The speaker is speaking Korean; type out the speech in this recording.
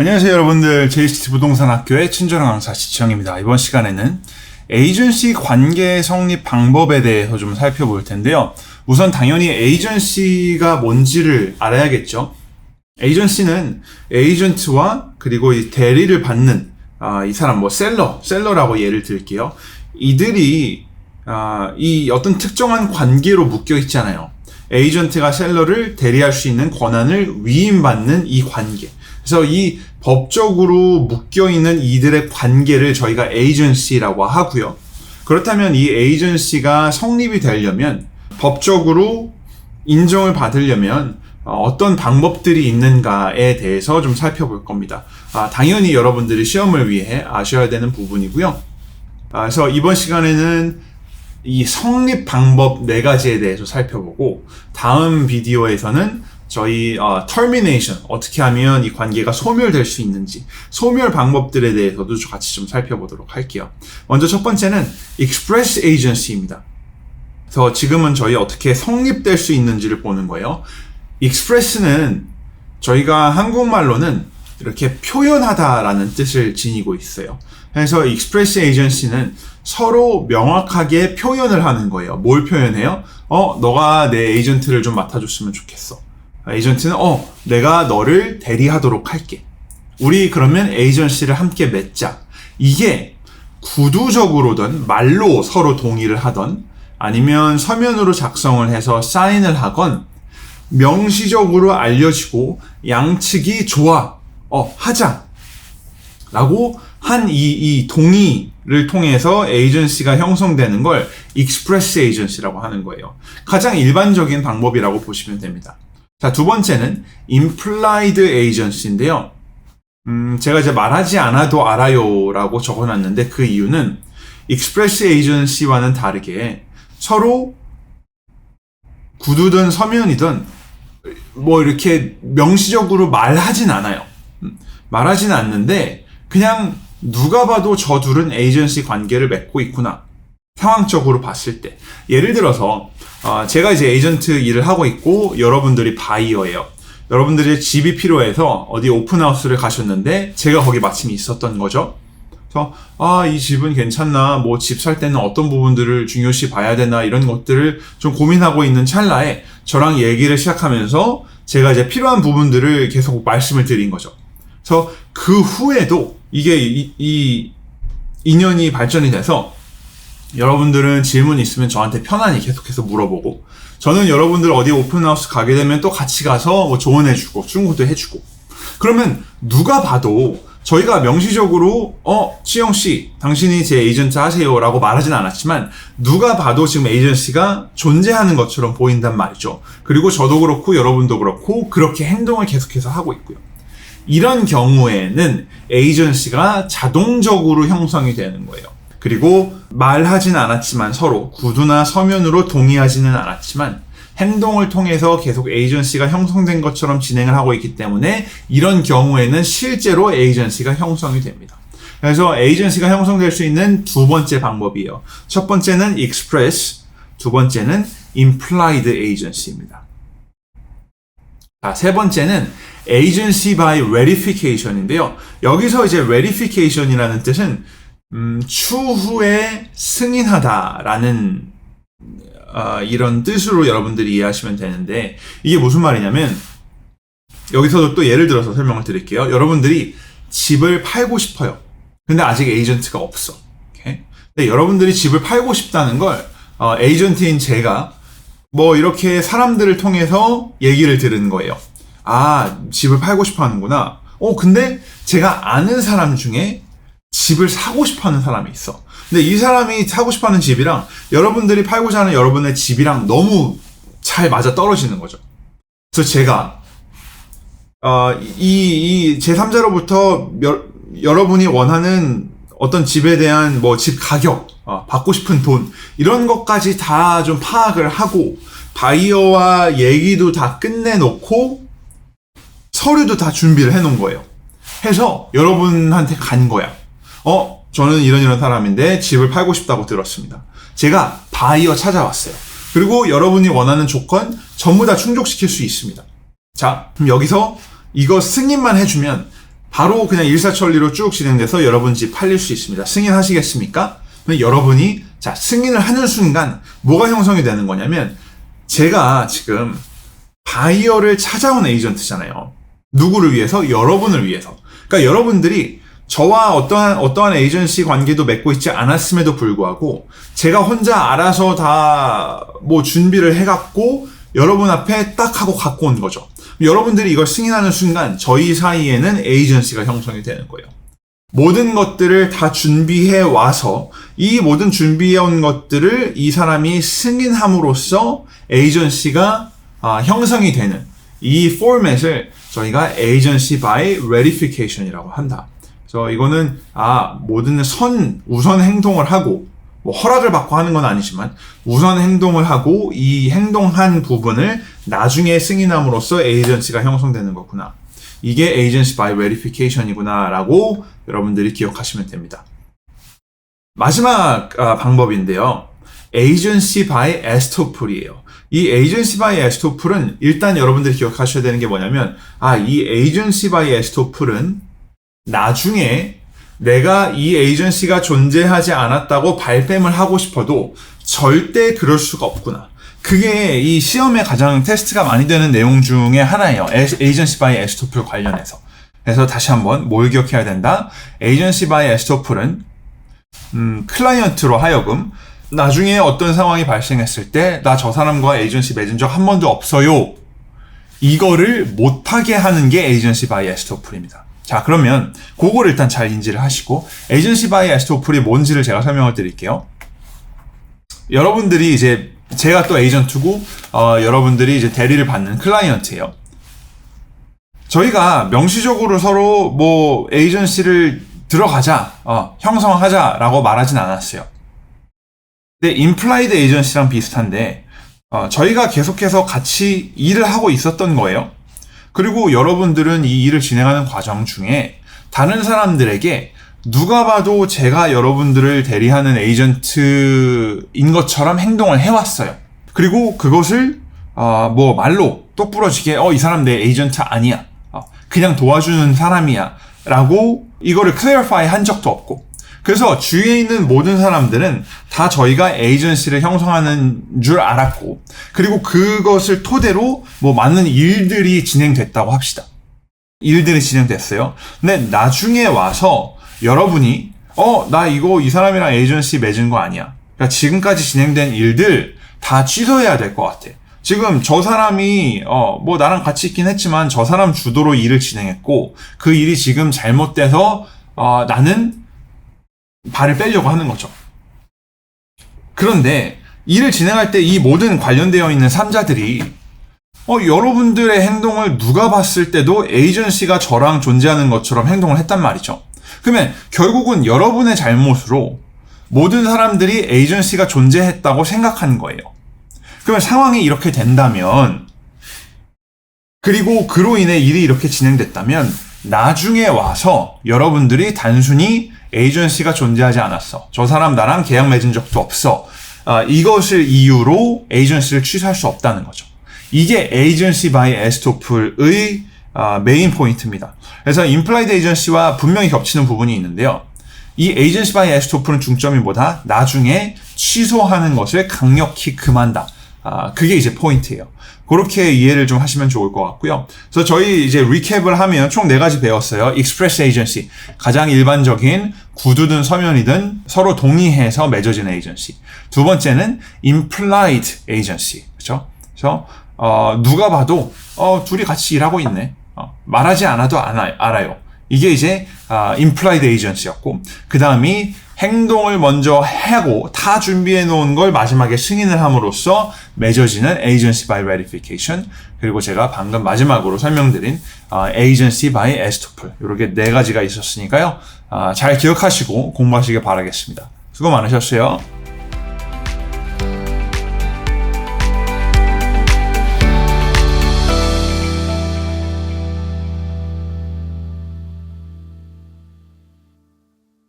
안녕하세요 여러분들 JCT 부동산 학교의 친절한 강사 지청입니다. 이번 시간에는 에이전시 관계 성립 방법에 대해서 좀 살펴볼 텐데요. 우선 당연히 에이전시가 뭔지를 알아야겠죠. 에이전시는 에이전트와 그리고 이 대리를 받는 아, 이 사람 뭐 셀러, 셀러라고 예를 들게요. 이들이 아, 이 어떤 특정한 관계로 묶여 있잖아요. 에이전트가 셀러를 대리할 수 있는 권한을 위임받는 이 관계. 그래서 이 법적으로 묶여 있는 이들의 관계를 저희가 에이전시라고 하고요. 그렇다면 이 에이전시가 성립이 되려면 법적으로 인정을 받으려면 어떤 방법들이 있는가에 대해서 좀 살펴볼 겁니다. 아, 당연히 여러분들이 시험을 위해 아셔야 되는 부분이고요. 아, 그래서 이번 시간에는 이 성립 방법 네 가지에 대해서 살펴보고 다음 비디오에서는 저희 어, termination 어떻게 하면 이 관계가 소멸될 수 있는지 소멸 방법들에 대해서도 같이 좀 살펴보도록 할게요. 먼저 첫 번째는 express agency입니다. 그래서 지금은 저희 어떻게 성립될 수 있는지를 보는 거예요. express는 저희가 한국말로는 이렇게 표현하다라는 뜻을 지니고 있어요. 그래서 express agency는 서로 명확하게 표현을 하는 거예요. 뭘 표현해요? 어, 너가 내 에이전트를 좀 맡아줬으면 좋겠어. 에이전트는 어, 내가 너를 대리하도록 할게. 우리 그러면 에이전시를 함께 맺자. 이게 구두적으로든 말로 서로 동의를 하던 아니면 서면으로 작성을 해서 사인을 하건 명시적으로 알려지고 양측이 좋아, 어, 하자. 라고 한 이, 이 동의를 통해서 에이전시가 형성되는 걸 익스프레스 에이전시라고 하는 거예요. 가장 일반적인 방법이라고 보시면 됩니다. 자, 두 번째는 implied agency인데요. 음, 제가 이제 말하지 않아도 알아요라고 적어놨는데 그 이유는 express agency와는 다르게 서로 구두든 서면이든 뭐 이렇게 명시적으로 말하진 않아요. 음, 말하진 않는데 그냥 누가 봐도 저 둘은 에이전시 관계를 맺고 있구나. 상황적으로 봤을 때. 예를 들어서, 어, 제가 이제 에이전트 일을 하고 있고, 여러분들이 바이어예요. 여러분들이 집이 필요해서 어디 오픈하우스를 가셨는데, 제가 거기 마침 있었던 거죠. 그래서, 아, 이 집은 괜찮나, 뭐 집 살 때는 어떤 부분들을 중요시 봐야 되나, 이런 것들을 좀 고민하고 있는 찰나에 저랑 얘기를 시작하면서 제가 이제 필요한 부분들을 계속 말씀을 드린 거죠. 그래서 그 후에도 이게 이, 이 인연이 발전이 돼서 여러분들은 질문 있으면 저한테 편안히 계속해서 물어보고 저는 여러분들 어디 오픈하우스 가게 되면 또 같이 가서 뭐 조언해주고 충고도 해주고 그러면 누가 봐도 저희가 명시적으로 어 치영 씨 당신이 제 에이전트 하세요라고 말하진 않았지만 누가 봐도 지금 에이전시가 존재하는 것처럼 보인단 말이죠. 그리고 저도 그렇고 여러분도 그렇고 그렇게 행동을 계속해서 하고 있고요. 이런 경우에는 에이전시가 자동적으로 형성이 되는 거예요. 그리고 말하진 않았지만 서로 구두나 서면으로 동의하지는 않았지만 행동을 통해서 계속 에이전시가 형성된 것처럼 진행을 하고 있기 때문에 이런 경우에는 실제로 에이전시가 형성이 됩니다. 그래서 에이전시가 형성될 수 있는 두 번째 방법이에요. 첫 번째는 express, 두 번째는 implied agency입니다. 자, 세 번째는 agency by verification인데요. 여기서 이제 verification이라는 뜻은 음, 추후에 승인하다라는 어, 이런 뜻으로 여러분들이 이해하시면 되는데 이게 무슨 말이냐면 여기서도 또 예를 들어서 설명을 드릴게요. 여러분들이 집을 팔고 싶어요. 근데 아직 에이전트가 없어. 근데 여러분들이 집을 팔고 싶다는 걸 어, 에이전트인 제가 뭐 이렇게 사람들을 통해서 얘기를 들은 거예요. 아, 집을 팔고 싶어 하는구나. 어, 근데 제가 아는 사람 중에 집을 사고 싶어 하는 사람이 있어. 근데 이 사람이 사고 싶어 하는 집이랑 여러분들이 팔고자 하는 여러분의 집이랑 너무 잘 맞아 떨어지는 거죠. 그래서 제가, 어, 이, 이 제3자로부터 여러분이 원하는 어떤 집에 대한 뭐 집 가격, 어, 받고 싶은 돈, 이런 것까지 다 좀 파악을 하고, 바이어와 얘기도 다 끝내놓고, 서류도 다 준비를 해놓은 거예요. 해서 여러분한테 간 거야. 어, 저는 이런 이런 사람인데 집을 팔고 싶다고 들었습니다. 제가 바이어 찾아왔어요. 그리고 여러분이 원하는 조건 전부 다 충족시킬 수 있습니다. 자, 그럼 여기서 이거 승인만 해주면 바로 그냥 일사천리로 쭉 진행돼서 여러분 집 팔릴 수 있습니다. 승인하시겠습니까? 그럼 여러분이 자 승인을 하는 순간 뭐가 형성이 되는 거냐면 제가 지금 바이어를 찾아온 에이전트잖아요. 누구를 위해서? 여러분을 위해서. 그러니까 여러분들이 저와 어떠한 어떠한 에이전시 관계도 맺고 있지 않았음에도 불구하고 제가 혼자 알아서 다 뭐 준비를 해갖고 여러분 앞에 딱 하고 갖고 온 거죠. 여러분들이 이걸 승인하는 순간 저희 사이에는 에이전시가 형성이 되는 거예요. 모든 것들을 다 준비해 와서 이 모든 준비해 온 것들을 이 사람이 승인함으로써 에이전시가 아, 형성이 되는 이 포맷을 저희가 agency by ratification이라고 한다. 그래서 이거는 아 모든 선 우선 행동을 하고 뭐 허락을 받고 하는 건 아니지만 우선 행동을 하고 이 행동한 부분을 나중에 승인함으로써 에이전시가 형성되는 거구나. 이게 agency by ratification이구나라고 여러분들이 기억하시면 됩니다. 마지막 아, 방법인데요. agency by estoppel이에요. 이 agency by estoppel은 일단 여러분들이 기억하셔야 되는 게 뭐냐면 아, 이 agency by estoppel은 나중에 내가 이 에이전시가 존재하지 않았다고 발뺌을 하고 싶어도 절대 그럴 수가 없구나. 그게 이 시험에 가장 테스트가 많이 되는 내용 중에 하나예요. 에이전시 바이 에스토플 관련해서. 그래서 다시 한번 뭘 기억해야 된다? 에이전시 바이 에스토플은 음, 클라이언트로 하여금 나중에 어떤 상황이 발생했을 때 나 저 사람과 에이전시 맺은 적 한 번도 없어요. 이거를 못하게 하는 게 에이전시 바이 에스토플입니다. 자, 그러면 그거를 일단 잘 인지를 하시고 에이전시 바이 에스토플이 뭔지를 제가 설명을 드릴게요. 여러분들이 이제 제가 또 에이전트고 어, 여러분들이 이제 대리를 받는 클라이언트예요. 저희가 명시적으로 서로 뭐 에이전시를 들어가자, 어, 형성하자라고 말하진 않았어요. 근데 임플라이드 에이전시랑 비슷한데 어, 저희가 계속해서 같이 일을 하고 있었던 거예요. 그리고 여러분들은 이 일을 진행하는 과정 중에 다른 사람들에게 누가 봐도 제가 여러분들을 대리하는 에이전트인 것처럼 행동을 해왔어요. 그리고 그것을 어, 뭐 말로 똑부러지게 어 이 사람 내 에이전트 아니야. 어, 그냥 도와주는 사람이야. 라고 이거를 클리어파이 한 적도 없고 그래서 주위에 있는 모든 사람들은 다 저희가 에이전시를 형성하는 줄 알았고, 그리고 그것을 토대로 뭐 많은 일들이 진행됐다고 합시다. 일들이 진행됐어요. 근데 나중에 와서 여러분이, 어, 나 이거 이 사람이랑 에이전시 맺은 거 아니야. 그러니까 지금까지 진행된 일들 다 취소해야 될 것 같아. 지금 저 사람이 어 뭐 나랑 같이 있긴 했지만 저 사람 주도로 일을 진행했고 그 일이 지금 잘못돼서 어 나는 발을 빼려고 하는 거죠. 그런데 일을 진행할 때 이 모든 관련되어 있는 삼자들이 어, 여러분들의 행동을 누가 봤을 때도 에이전시가 저랑 존재하는 것처럼 행동을 했단 말이죠. 그러면 결국은 여러분의 잘못으로 모든 사람들이 에이전시가 존재했다고 생각하는 거예요. 그러면 상황이 이렇게 된다면 그리고 그로 인해 일이 이렇게 진행됐다면 나중에 와서 여러분들이 단순히 에이전시가 존재하지 않았어. 저 사람 나랑 계약 맺은 적도 없어. 아, 이것을 이유로 에이전시를 취소할 수 없다는 거죠. 이게 에이전시 바이 에스토플의 아, 메인 포인트입니다. 그래서 임플라이드 에이전시와 분명히 겹치는 부분이 있는데요. 이 에이전시 바이 에스토플은 중점이 뭐다? 나중에 취소하는 것을 강력히 금한다. 아, 그게 이제 포인트예요. 그렇게 이해를 좀 하시면 좋을 것 같고요. 그래서 저희 이제 리캡을 하면 총 네 가지 배웠어요. 익스프레스 에이전시. 가장 일반적인 구두든 서면이든 서로 동의해서 맺어진 에이전시. 두 번째는 implied 에이전시. 그렇죠? 그래서 어, 누가 봐도 어, 둘이 같이 일하고 있네. 어, 말하지 않아도 알아, 알아요. 이게 이제 어, implied 에이전시였고 그 다음이 행동을 먼저 하고 다 준비해 놓은 걸 마지막에 승인을 함으로써 맺어지는 agency by ratification 그리고 제가 방금 마지막으로 설명드린 어, agency by estoppel 이렇게 네 가지가 있었으니까요 어, 잘 기억하시고 공부하시길 바라겠습니다. 수고 많으셨어요.